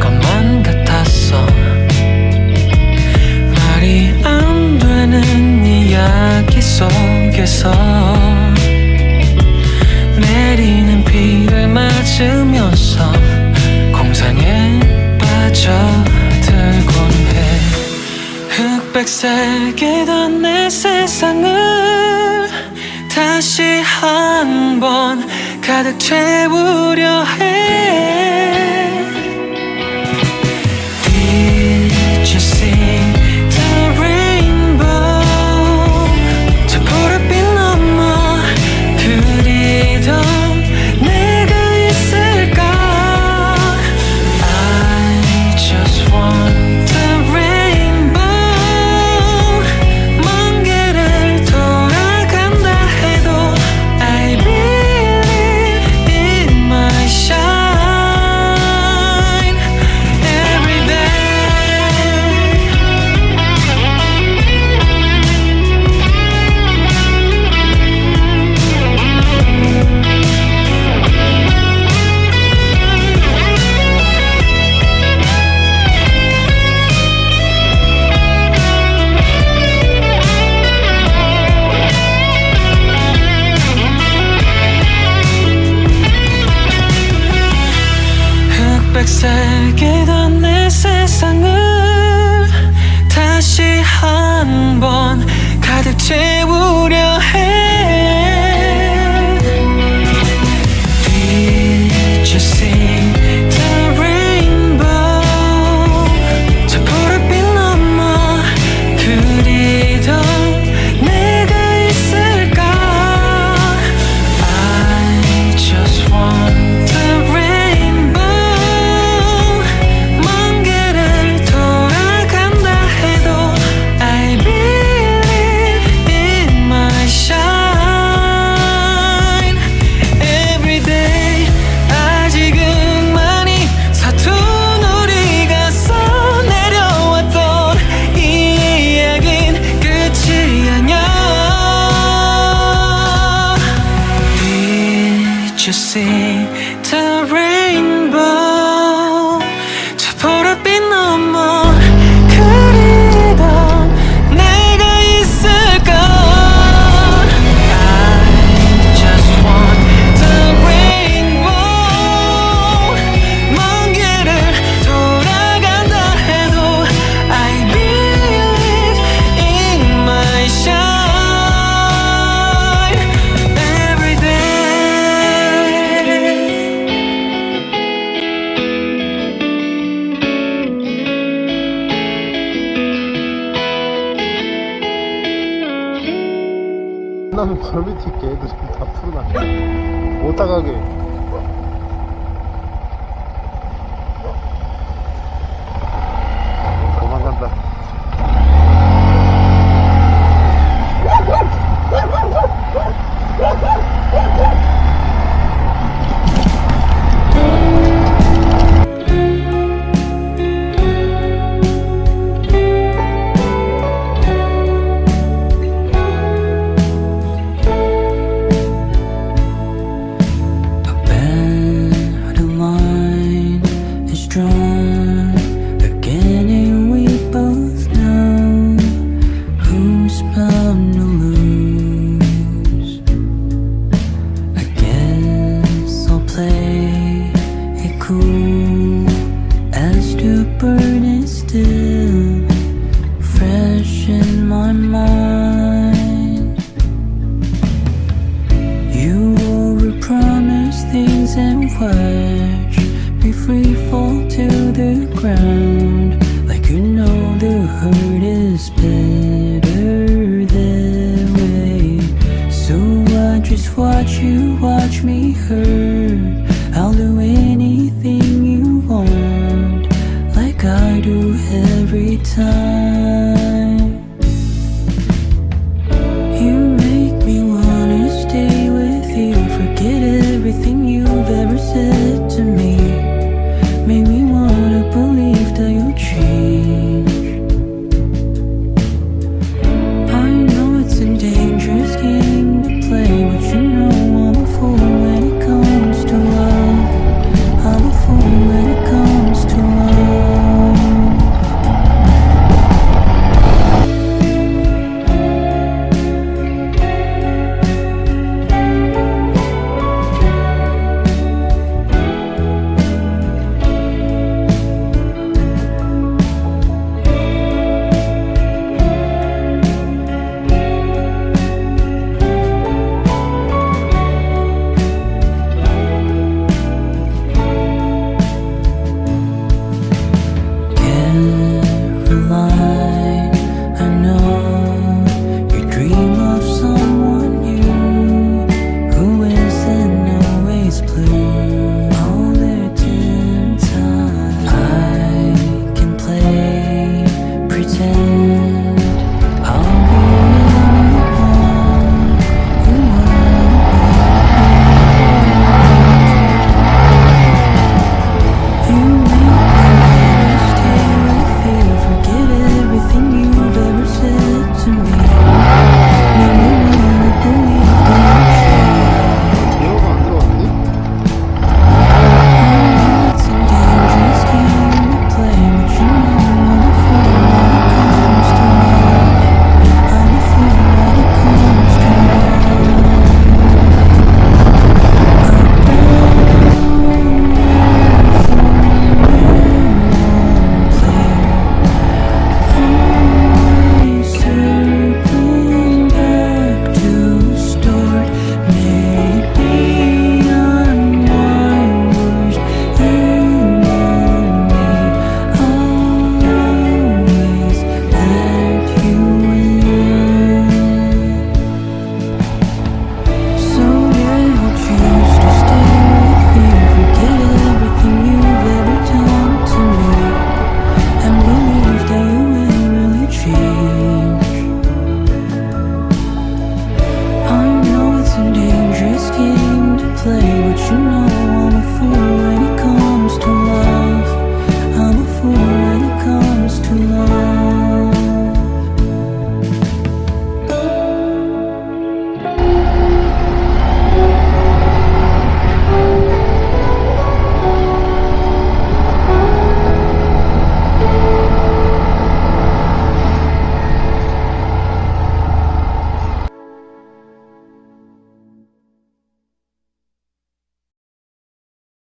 것만 같았어. 말이 안 되는 이야기 속에서 내리는 비를 맞으면서 공상에 빠져들곤 해. 흑백색이던 내 세상을 다시 한 번 가득 채우려 해 you see 바로 밑에 있게 애들 다 풀어놔 못 다가게 flash be free fall to the ground. Like you know the hurt is better that way. So I just watch you watch me hurt. I'll do anything you want Like I do every time.